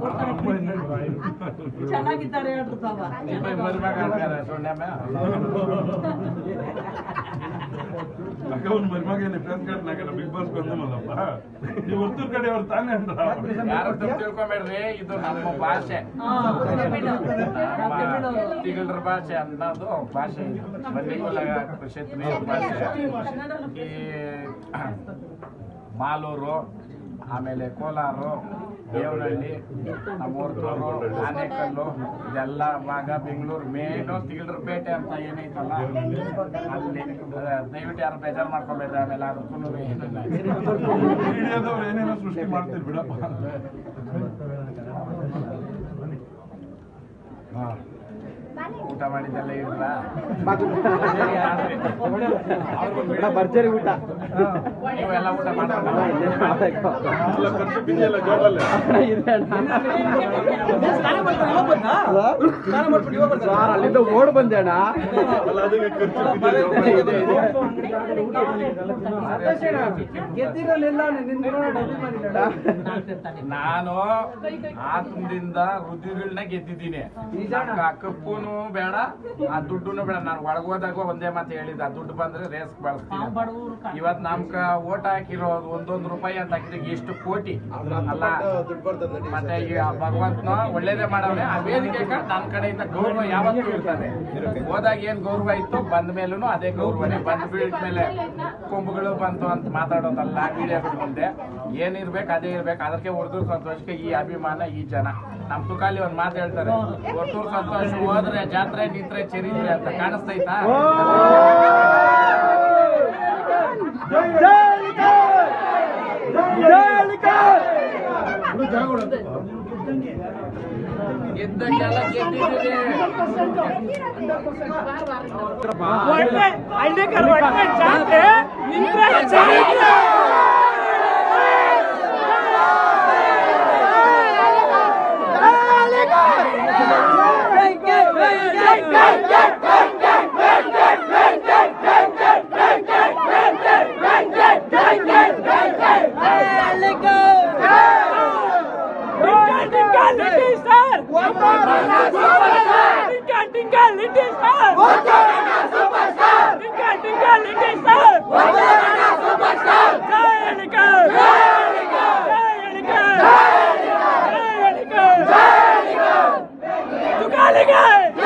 ஒருத்தருக்கு ಚೆನ್ನಾಗಿದ್ದಾರೆ ಹೇಳ್ರಿ ಪ್ರೆಸ್ ಕಾರ್ಡ್ ನಾಗಲ್ಲ ಬಿಗ್ ಬಾಸ್ ಬಂದ ಮಲ್ಲಪ್ಪ? ನೀವು ಕಡೆ ಅವ್ರು ತಾನೇ ಯಾರು ತಿಳ್ಕೊಂಬೇಡ್ರಿ ಇದು ನಮ್ಮ ಭಾಷೆ. ತಿಗಳರ ಭಾಷೆ ಅನ್ನೋದು ಭಾಷೆ ಭಾಷೆ. ಈ ಮಾಲೂರು ಆಮೇಲೆ ಕೋಲಾರು ದೇವನಹಳ್ಳಿ ಮೂರ್ತೂರು ಆನೇಕಲ್ಲು ಇದೆಲ್ಲ ಭಾಗ ಬೆಂಗಳೂರು. ಮೇನು ತಿಗಳರಪೇಟೆ ಅಂತ ಏನೈತಲ್ಲ ಅಲ್ಲಿ ದಯವಿಟ್ಟು ಯಾರು ಬೇಜಾರು ಮಾಡ್ಕೊಬೇಡ್ರಿ ಆಮೇಲೆ ಅದಕ್ಕೂ ಏನಿಲ್ಲ. ಮೀಡಿಯಾದವ್ರು ಏನೇನೋ ಸೃಷ್ಟಿ ಮಾಡ್ತೀರಿ ಬಿಡಪ್ಪ. ಹಾ. ಊಟ ಮಾಡಿದ್ದೆಲ್ಲ ಇರಲ್ಲ ಭರ್ಜರಿ ಊಟ. ಊಟ ಎಲ್ಲ ಸರ್ ಅಲ್ಲಿಂದ ಓಡ್ ಬಂದೆ ಅಣ್ಣ. ನಾನು ಆತ್ಮದಿಂದ ರುದ್ರಗಳನ್ನ ಗೆದ್ದಿದ್ದೀನಿ. ಕಪ್ಪುನು ಬೇಡ. ಆ ದುಡ್ಡುನು ಬೇಡ. ನಾನು ಒಳಗೋದಾಗ ಒಂದೇ ಮಾತು ಹೇಳಿದ್ದೆ ಆ ದುಡ್ಡು ಬಂದ್ರೆ ರೇಸ್ ಬಳಸ್ತೀನಿ ಇವತ್ ನಮ್ಕ ಓಟ್ ಹಾಕಿರೋದು ಒಂದೊಂದು ರೂಪಾಯಿ ಅಂತ ಹಾಕಿದ್ರೆ ಎಷ್ಟು ಕೋಟಿ. ಅಲ್ಲ ಮತ್ತೆ ಈ ಆ ಭಗವಂತನ ಒಳ್ಳೇದೇ ಮಾಡವ್ರೆ ಆ ವೇದಿಕೆ ನನ್ನ ಕಡೆಯಿಂದ ಗೌರವ ಯಾವತ್ತೂ ಇರ್ತದೆ. ಹೋದಾಗ ಏನ್ ಗೌರವ ಇತ್ತು ಬಂದ ಮೇಲೂ ಅದೇ ಗೌರವನೇ. ಬಂದ್ ಬೀಳ್ಮೇಲೆ ಕೊಂಬುಗಳು ಬಂತು ಅಂತ ಮಾತಾಡೋದಲ್ಲ ಮೀಡಿಯಾಗಳ ಮುಂದೆ. ಏನಿರ್ಬೇಕು ಅದೇ ಇರ್ಬೇಕು. ಅದಕ್ಕೆ ಹೊರತು ಸಂತೋಷಕ್ಕೆ ಈ ಅಭಿಮಾನ ಈ ಜನ. ನಮ್ ತುಕಾಲಿ ಒಂದ್ ಮಾತು ಹೇಳ್ತಾರೆ. ಹೊರತೂರು ಸಂತೋಷ ಹೋದ್ರೆ ಜಾತ್ರೆ ನಿಂತ್ರೆ ಚರಿತ್ರೆ ಅಂತ ಕಾಣಿಸ್ತೈತಾ ಜಾತ್ರೆ. Gallagher!